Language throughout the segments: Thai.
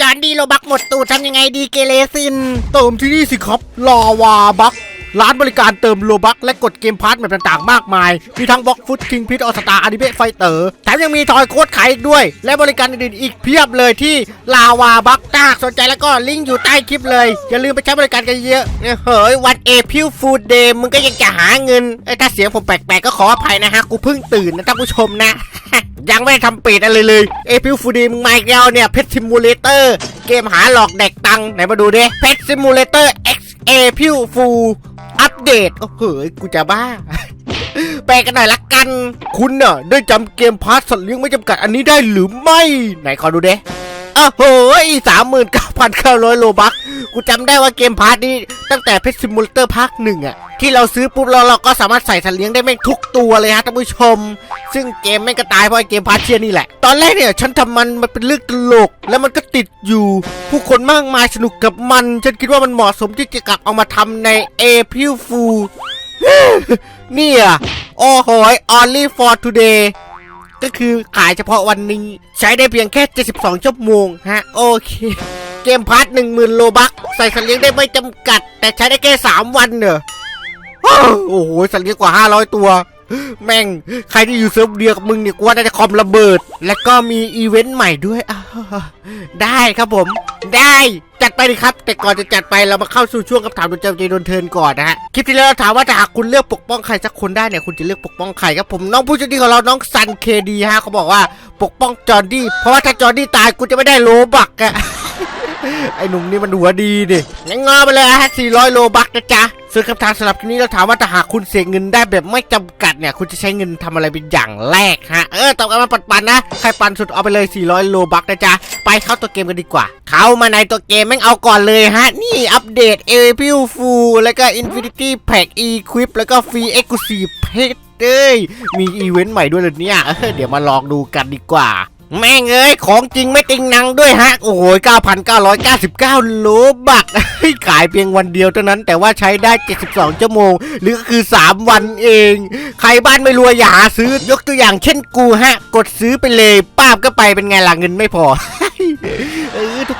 จอนดีโลบักหมดตูดทำยังไงดีเกเรซิน เติมที่นี่สิครับลาวาบัก ร้านบริการเติมโลบักและกดเกมพาร์ทแบบต่างๆ มากมาย มีทั้งบล็อกฟุตคิงพิทออสตาอนิเมะไฟเตอร์แถมยังมีทอยโค้ดขายอีกด้วย และบริการอื่นๆอีกเพียบเลยที่ลาวาบักถ้าหากสนใจแล้วก็ลิงก์อยู่ใต้คลิปเลย อย่าลืมไปใช้บริการกันเยอะเฮ้ยวันเอพิวฟูดเดย์มึงก็ยังจะหาเงินเอ้ถ้าเสียงผมแปลกๆก็ขออภัยนะฮะกูเพิ่งตื่นนะท่านผู้ชมนะยังไม่ได้ทำปิดอะไรเลย เอพิวฟูดเดมึงมาอีกแล้วเนี่ยเพชรซิมูเลเตอร์เกมหาหลอกเด็กตังค์ไหนมาดูดิเพชรซิมูเลเตอร์ X เอพิวฟู อัปเดตโอ้โหกูจะบ้า แปลกันหน่อยละกัน คุณน่ะ ได้จำเกมพาร์ทสัตว์เลี้ยงไม่จำกัดอันนี้ได้หรือไม่ ไหนขอดูเด้โอ้โหสามหมื่นเก้าพันเก้าร้อยโลบักกูจำได้ว่าเกมพาร์ทนี้ตั้งแต่เพชรซิมูเลเตอร์ภาคหนึ่งอะที่เราซื้อปุ๊บเราเราก็สามารถใส่สัตว์เลี้ยงได้แม่งทุกตัวเลยฮะท่านผู้ชม ซึ่งเกมแม่งก็ตายเพราะไอเกมพาร์ทเชียนี่แหละ ตอนแรกเนี่ยฉันทำมันมันเป็นเรื่องตลก แล้วมันก็ติดอยู่ ผู้คนมากมายสนุกกับมัน ฉันคิดว่ามันเหมาะสมที่จะกลับเอามาทำใน April Fool เนี่ยโอ้โห only for today ก็คือขายเฉพาะวันนี้ ใช้ได้เพียงแค่ 72 ชั่วโมงฮะ โอเค เกมพาร์ทหนึ่งหมื่นโลบัก ใส่สัตว์เลี้ยงได้ไม่จำกัด แต่ใช้ได้แค่ 3 วันเนอะโอ้โห สัตว์เลี้ยงกว่า 500 ตัว แม่ง ใครที่อยู่เซิร์ฟเดียวกับมึงเนี่ยกูว่าน่าจะคอมระเบิด และก็มีอีเวนต์ใหม่ด้วยอ้าวได้ครับผม ได้จัดไปเลยครับ แต่ก่อนจะจัดไปเรามาเข้าสู่ช่วงคำถามโดนใจโดนเทินก่อนนะฮะคลิปที่แล้วเราถามว่าถ้าหากคุณเลือกปกป้องใครสักคนได้เนี่ยคุณจะเลือกปกป้องใครครับผมน้องผู้โชคดีของเราน้องซันเคดีฮะเขาบอกว่าปกป้องจอร์ดี้เพราะว่าถ้าจอร์ดี้ตายกูจะไม่ได้โลบักอะ ไอ้หนุ่มนี่มันหัวดีดิงั้นงอไปเลยฮะ400 โลบักนะจ๊ะซึ่งคำถามสำหรับคลิปนี้เราถามว่าถ้าหากคุณเสียเงินได้แบบไม่จำกัดเนี่ย คุณจะใช้เงินทำอะไรเป็นอย่างแรกฮะ เออตอบกันมาปันๆนะ ใครปันสุดเอาไปเลย 400 โลบักนะจ๊ะ ไปเข้าตัวเกมกันดีกว่า เข้ามาในตัวเกมแม่งเอาก่อนเลยฮะ นี่อัปเดต a p i l Full แล้วก็ Infinity Pack Equip แล้วก็ Free Exclusive Pet เอ้ยมีอีเวนต์ใหม่ด้วยเลยเนี่ยเออเดี๋ยวมาลองดูกันดีกว่า แม่งเอ้ยของจริงไม่ติงนังด้วยฮะ โอ้โห 9,999โลบักขายเพียงวันเดียวเท่านั้น แต่ว่าใช้ได้ 72 ชั่วโมง หรือก็คือ 3 วันเอง ใครบ้านไม่รวยอย่าหาซื้อยกตัวอย่างเช่นกูฮะ กดซื้อไปเลยป้าบก็ไปเป็นไงล่ะเงินไม่พอ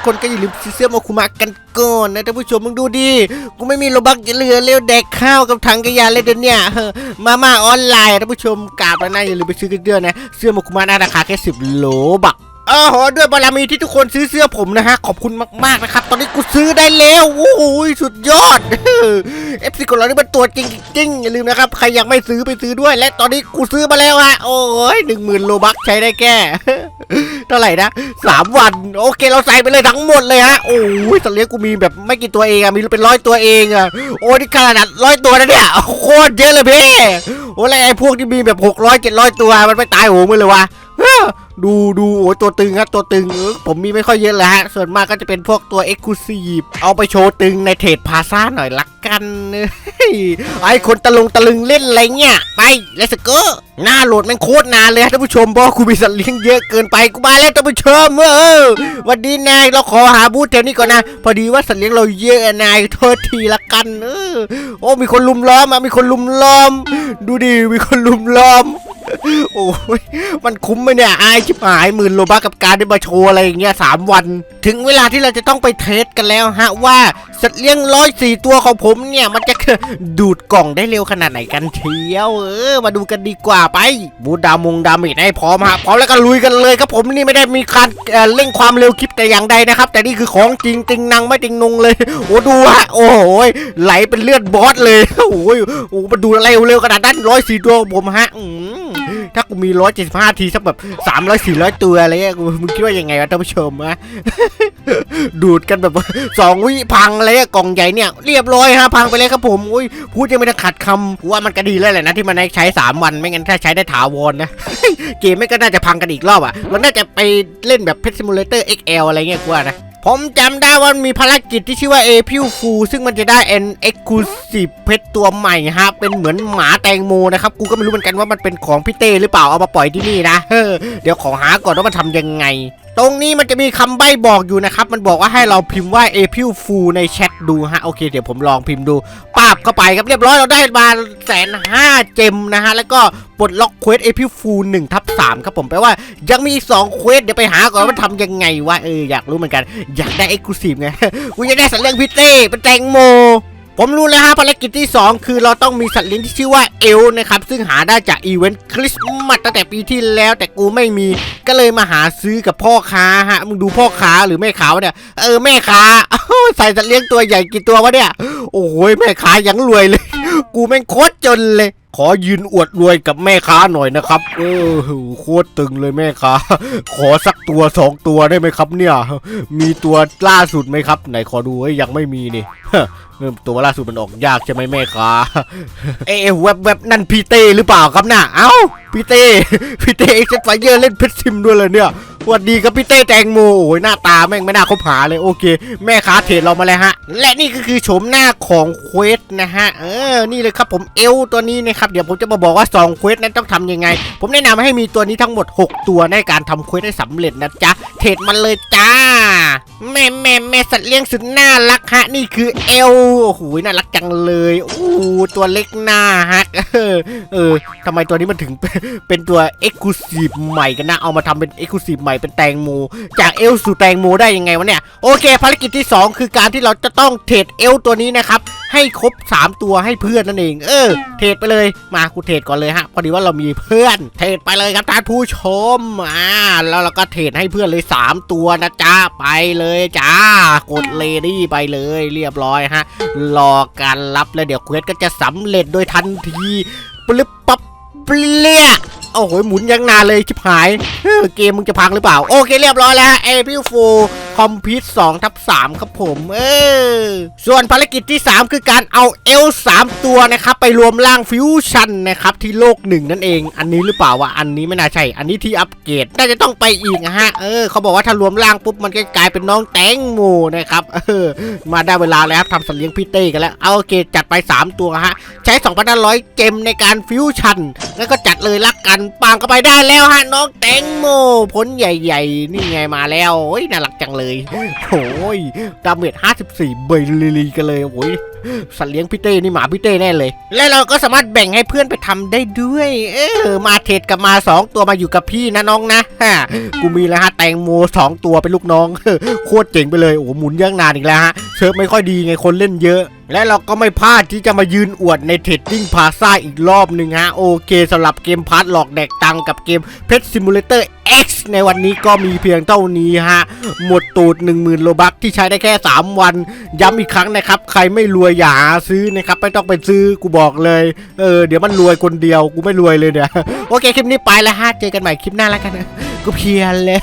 คนก็อย่าลืมซื้อเสื้อโมคุมะกันก่อนนะท่านผู้ชมมึงดูดิกูไม่มีโลบักเหลือเร็วแดกข้าวกับถังกระยาเลยเดี๋ยวเนี้ยมามาออนไลน์ท่านผู้ชมกราบแล้วนะอย่าลืมไปซื้อกันด้วยนะเสื้อโมคุมะนะราคาแค่สิบโลบัก เออโหด้วยบารมีที่ทุกคนซื้อเสื้อผมนะฮะ ขอบคุณมากๆนะครับ ตอนนี้กูซื้อได้แล้วโอ้โหสุดยอดเอฟซีของเรานี่มันตัวจริงจริงอย่าลืมนะครับ ใครยังไม่ซื้อไปซื้อด้วย และตอนนี้กูซื้อมาแล้วฮะโอ้ยหนึ่งหมื่นโลบักใช้ได้แค่เท่าไหร่นะสามวัน โอเคเราใส่ไปเลยทั้งหมดเลยฮะโอ้ยสัตว์เลี้ยงกูมีแบบไม่กี่ตัวเองอะมีเป็นร้อยตัวเองอะโอ้ยนี่ขนาดร้อยตัวนะเนี่ยโคตรเยอะเลยพี่โอ้ยไอ้พวกที่มีแบบหกร้อยเจ็ดร้อยตัวมันไม่ตายโหงเลยวะ ดูดูโอ้ตัวตึงครับตัวตึงเออผมมีไม่ค่อยเยอะแล้วฮะส่วนมากก็จะเป็นพวกตัวเอ็กซ์คลูซีฟเอาไปโชว์ตึงในเทรดพาซ่าหน่อยละกันเฮ้ยไอคนตะลงตะลึงเล่นอะไรเงี้ยไปเลสเกอร์หน้าโหลดแมันโคตรนานเลยท่านผู้ชมเพราะว่ากูมีสัตว์เลี้ยงเยอะเกินไปกูมาแล้วท่านผู้ชมเออวันนี้นายเราขอหาบูธแถวนี้ก่อนนะ พอดีว่าสัตว์เลี้ยงเราเยอะนายโทษทีละกันเออโอ้มีคนลุมล้อมอะมีคนลุมล้อม ดูดิมีคนลุมล้อม โอ้ยมันคุ้มไหมเนี่ย อายชิบหายหมื่นโลบักกับการได้มาโชว์อะไรอย่างเงี้ยสามวัน ถึงเวลาที่เราจะต้องไปเทสกันแล้วฮะว่าสัตว์เลี้ยงร้อยสี่ตัวของผมเนี่ย มันจะดูดกล่องได้เร็วขนาดไหนกันเชียว เออ มาดูกันดีกว่าไป บูดามงดาเมจให้พร้อมฮะพร้อมแล้วก็ลุยกันเลยครับผมนี่ไม่ได้มีการเเร่งความเร็วคลิปแต่อย่างใดนะครับ แต่นี่คือของจริงติงนังไม่ติงนงเลยโอ้ดูฮะโอ้โหไหลเป็นเลือดบอสเลยโอ้ยโอ้มันดูอะไรเร็วขนาดนั้นร้อยสี่ตัวของผมฮะอืม ถ้ากูมีร้อยเจ็ดสิบห้าทีสักแบบสามร้อยสี่ร้อยตัวอะไรเงี้ยกูมึงคิดว่ายังไงวะท่านผู้ชมอะดูดกันแบบสองวิพังอะไรอะกล่องใหญ่เนี่ยเรียบร้อยฮะพังไปเลยครับผมอุ้ยพูดยังไม่ได้ขัดคำว่ามันก็ดีแล้วแหละนะที่มันใช้สามวันไม่งั้นถ้าใช้ได้ถาวรนะเกมไม่ก็น่าจะพังกันอีกรอบอะเราน่าจะไปเล่นแบบเพ t ซิมูเลเตอร์ XL อะไรเงี้ยกว่านะ ผมจำได้ว่ามีภารกิจที่ชื่อว่าเอพิวฟูซึ่งมันจะได้ an exclusive เพชรตัวใหม่ฮะเป็นเหมือนหมาแตงโมนะครับ กูก็ไม่รู้เหมือนกันว่ามันเป็นของพี่เต้หรือเปล่าเอามาปล่อยที่นี่นะเฮ้อเดี๋ยวขอหาก่อนว่ามันทำยังไง ตรงนี้มันจะมีคำใบ้บอกอยู่นะครับ มันบอกว่าให้เราพิมพ์ว่า April Fool ในแชทดูฮะ โอเค เดี๋ยวผมลองพิมพ์ดูปาบเข้าไปครับเรียบร้อยเราได้มาแสนห้าเจมนะฮะ แล้วก็ปลดล็อกเควส April Fool 1ทับ3ครับผมแปลว่ายังมีสองเควสเดี๋ยวไปหาก่อนว่าทำยังไงวะเอออยากรู้เหมือนกัน อยากได้ Exclusive ไงกูอยากได้สัตว์เลี้ยงพิเต้เป็นแตงโม ผมรู้แล้วฮะภารกิจที่ 2 คือเราต้องมีสัตว์เลี้ยงที่ชื่อว่าเอลนะครับ ซึ่งหาได้จากอีเวนต์คริสต์มาสตั้งแต่ปีที่แล้ว แต่กูไม่มีก็เลยมาหาซื้อกับพ่อค้าฮะมึงดูพ่อค้าหรือแม่ค้าวะเนี่ยเออแม่ค้าใส่สัตว์เลี้ยงตัวใหญ่กี่ตัววะเนี่ย โอ้โหแม่ค้ายังรวยเลย กูแม่งโคตรจนเลย ขอยืนอวดรวยกับแม่ค้าหน่อยนะครับ เออโคตรตึงเลยแม่ค้า ขอสักตัวสองตัวได้ไหมครับ เนี่ย มีตัวล่าสุดไหมครับ ไหนขอดูยังไม่มีนี่ตัวล่าสุดมันออกยากใช่ไหมแม่ค้าเอ๊ะแวบแวบนั่นพี่เต้หรือเปล่าครับน่ะเอ้าพี่เต้พี่เต้เอ็กซ์ไฟเยอร์เล่นเพชรซิมด้วยเลยเนี่ยสวัสดีครับพี่เต้แตงโมโอ้ยหน้าตาแม่งไม่น่าคบหาเลยโอเค แม่ค้าเทรดเรามาเลยฮะ และนี่ก็คือโฉมหน้าของเควสนะฮะเออนี่เลยครับผมเอลตัวนี้นะครับเดี๋ยวผมจะมาบอกว่า2เควสนั้นต้องทำยังไง ผมแนะนำให้มีตัวนี้ทั้งหมด 6 ตัวในการทำเควสให้สำเร็จนะจ๊ะ เทรดมันเลยจ้า แม่แม่แม่สัตว์เลี้ยงสุดน่ารักฮะ นี่คือเอลโอ้โหน่ารักจังเลยโอ้โหตัวเล็กน้าฮักเออทำไมตัวนี้มันถึงเป็นตัวเอ็กซ์คลูซีฟใหม่กันนะ เอามาทำเป็นเอ็กซ์คลูซีฟใหม่เป็นแตงโมจากเอลสู่แตงโมได้ยังไงวะเนี่ย โอเค ภารกิจที่ 2 คือการที่เราจะต้องเทรดเอลตัวนี้นะครับให้ครบ 3 ตัวให้เพื่อนนั่นเอง เออ เทรดไปเลย มากูเทรดก่อนเลยฮะ พอดีว่าเรามีเพื่อน เทรดไปเลยครับท่านผู้ชม อ่า แล้วเราก็เทรดให้เพื่อนเลย 3 ตัวนะจ๊ะ ไปเลยจ้า กดเลดี้ไปเลย เรียบร้อยฮะ รอการรับแล้วเดี๋ยวเควสก็จะสำเร็จโดยทันทีปลึบปั๊บเปลี่ยโอ้โหหมุนยังนานเลยชิบหายเฮ้อเกมมึงจะพังหรือเปล่า โอเคเรียบร้อยแล้วเอพิวฟู คอมพิวต์สองทับสามครับผมเออส่วนภารกิจที่ 3 คือการเอาเอล3ตัวนะครับ ไปรวมร่างฟิวชั่นนะครับ ที่โลกหนึ่งนั่นเอง อันนี้หรือเปล่าวะอันนี้ไม่น่าใช่ อันนี้ที่อัปเกรดน่าจะต้องไปอีกนะฮะเออเขาบอกว่าถ้ารวมร่างปุ๊บมันก็กลายเป็นน้องแตงโมนะครับเออมาได้เวลาแล้วครับทำสัตว์เลี้ยงพี่เต้กันแล้วเอาโอเคจัดไป 3 ตัวฮะใช้2,500เจมในการฟิวชั่นแล้วก็จัดเลยละกันปางก็ไปได้แล้วฮะน้องแตงโมผลใหญ่ ๆ นี่ไงมาแล้วโอ้ยน่ารักจังเลยโอ้ยดาเมจ54เบยลีกันเลยโอ้ยสัตว์เลี้ยงพี่เต้นี่หมาพี่เต้แน่เลย และเราก็สามารถแบ่งให้เพื่อนไปทำได้ด้วย เออมาเทรดกับมา 2 ตัวมาอยู่กับพี่นะน้องนะฮะกูมีแล้วฮะแตงโมสองตัวเป็นลูกน้องโคตรเจ๋งไปเลยโอ้หมุนเยองนานอีกแล้วฮะ เซิร์ฟไม่ค่อยดีไงคนเล่นเยอะ และเราก็ไม่พลาดที่จะมายืนอวดในเทรดดิ้งพาซ่าอีกรอบหนึ่งฮะ โอเคสำหรับเกมพาร์ทหลอกแดกตังกับเกมเพชรซิมูเลเตอร์ X ในวันนี้ก็มีเพียงเท่านี้ฮะ หมดตูด 10,000 โลบักที่ใช้ได้แค่ 3 วัน ย้ำอีกครั้งนะครับ ใครไม่รวยอย่าซื้อนะครับ ไม่ต้องไปซื้อกูบอกเลย เออ เดี๋ยวมันรวยคนเดียว กูไม่รวยเลยเนี่ย โอเค คลิปนี้ไปแล้วฮะ เจอกันใหม่คลิปหน้าแล้วกันนะ กูเพียเลย